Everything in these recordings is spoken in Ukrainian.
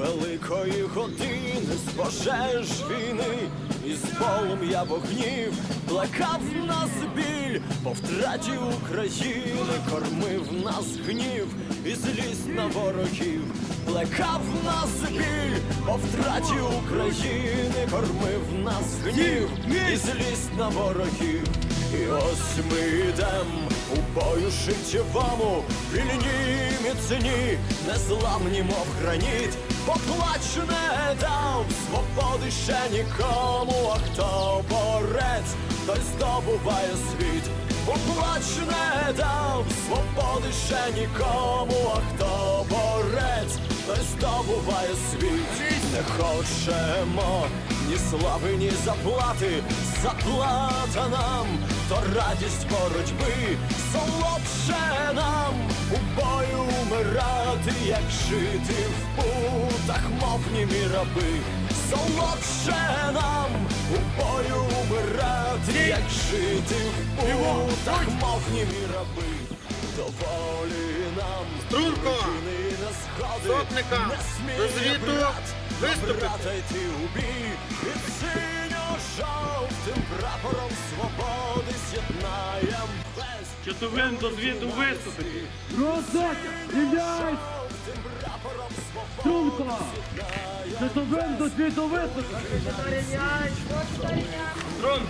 великої години з пожеж війни, і з полум'я вогнів плакав нас біль по втраті України, кормив нас гнів і злість на ворогів, плекав нас біль по втраті України, кормив нас гнів і злість на ворогів. І ось ми йдем у бою життєвому, вільні міцні, незламні, мов граніт, поплач не дав свободи ще нікому, а хто борець, той здобуває світ, поплач дав свободи ще нікому, а хто борець, той здобуває світ, не хочемо ні слави, ні заплати, заплата нам, то радість боротьби, солодше нам у бою умирати, як жити в путах, мов німі раби, солодше нам у бою умирати, як жити в путах, мов німі раби, доволі нам Струнко! не сходи, Сотника! не До звіту! брат, Виступити! брата йти у бій, під синьо-жовтим прапором свободи з'єднаєм весь Чотовин до звіту виступити. Розок! Рівняйсь! жовтим прапором свободи Струнко! Часовим до світу виступити! Струн!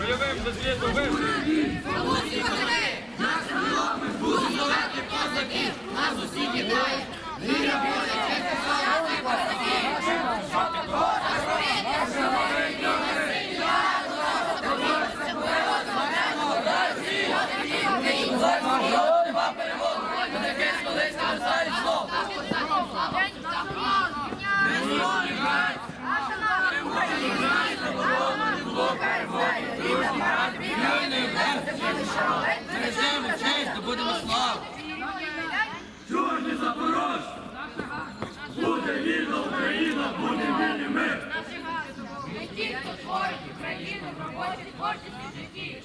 Рольовим до звіту виступити. Не ті, хто творить Україну в роботі творчості житті.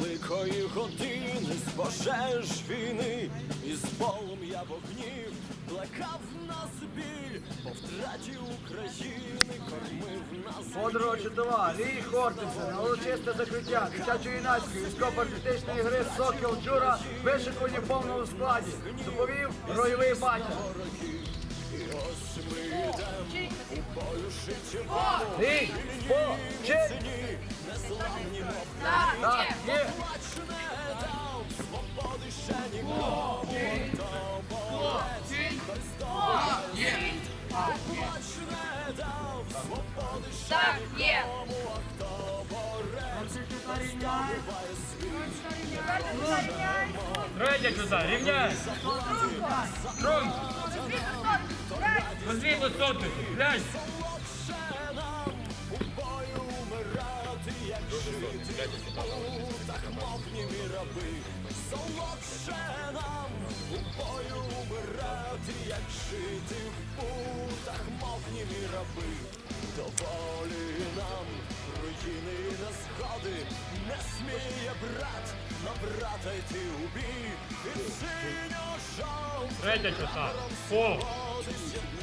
Великої години з пожеж війни, і з полум'я вогнів плекав нас біль, по втраті України кормив нас Подруга чудова, Лій Хортиця, урочисте закриття дитячо-юнацької військово-патріотичної гри Сокіл Джура вишикувані в повному складі. Доповів ройовий батя. Лій, по, чи? Так, є. Так, Третя чота, рівняй. Струн! До звіту сотники. Глянь. Солодше нам у бою умирати, як жити в німі раби. Доволі нам руїни не сходи, не сміє брат на брата йти у бій. І синьо-жовтий Третя чота. По.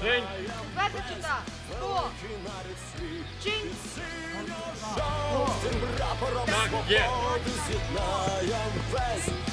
День. Четверта чита. Сто. Чинь. жовтим прапором Так, є. свободи з'єднаєм весь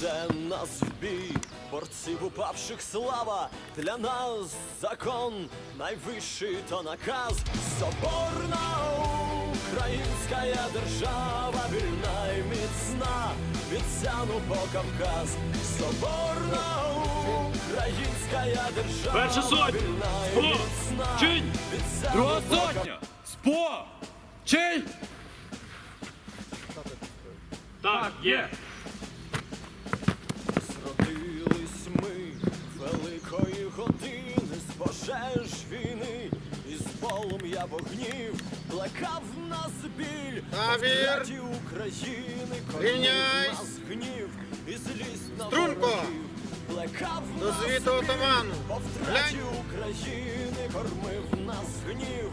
Веде нас в бій, борців упавших слава, для нас закон найвищий то наказ, соборна українська держава, вільна і міцна, від Сяну по Кавказ, соборна українська держава. Перша сотня! вільна Спо! міцна. Чинь! Друга сотня! Спо! Чинь! Так, є! Полум'я вогнів плекав нас біль! Втраті України, Рівняйсь! нас гнів, і злість на Струнко! ворогів. Плекав До нас звіту біль, отаману! по втраті Глянь! України, кормив нас гнів,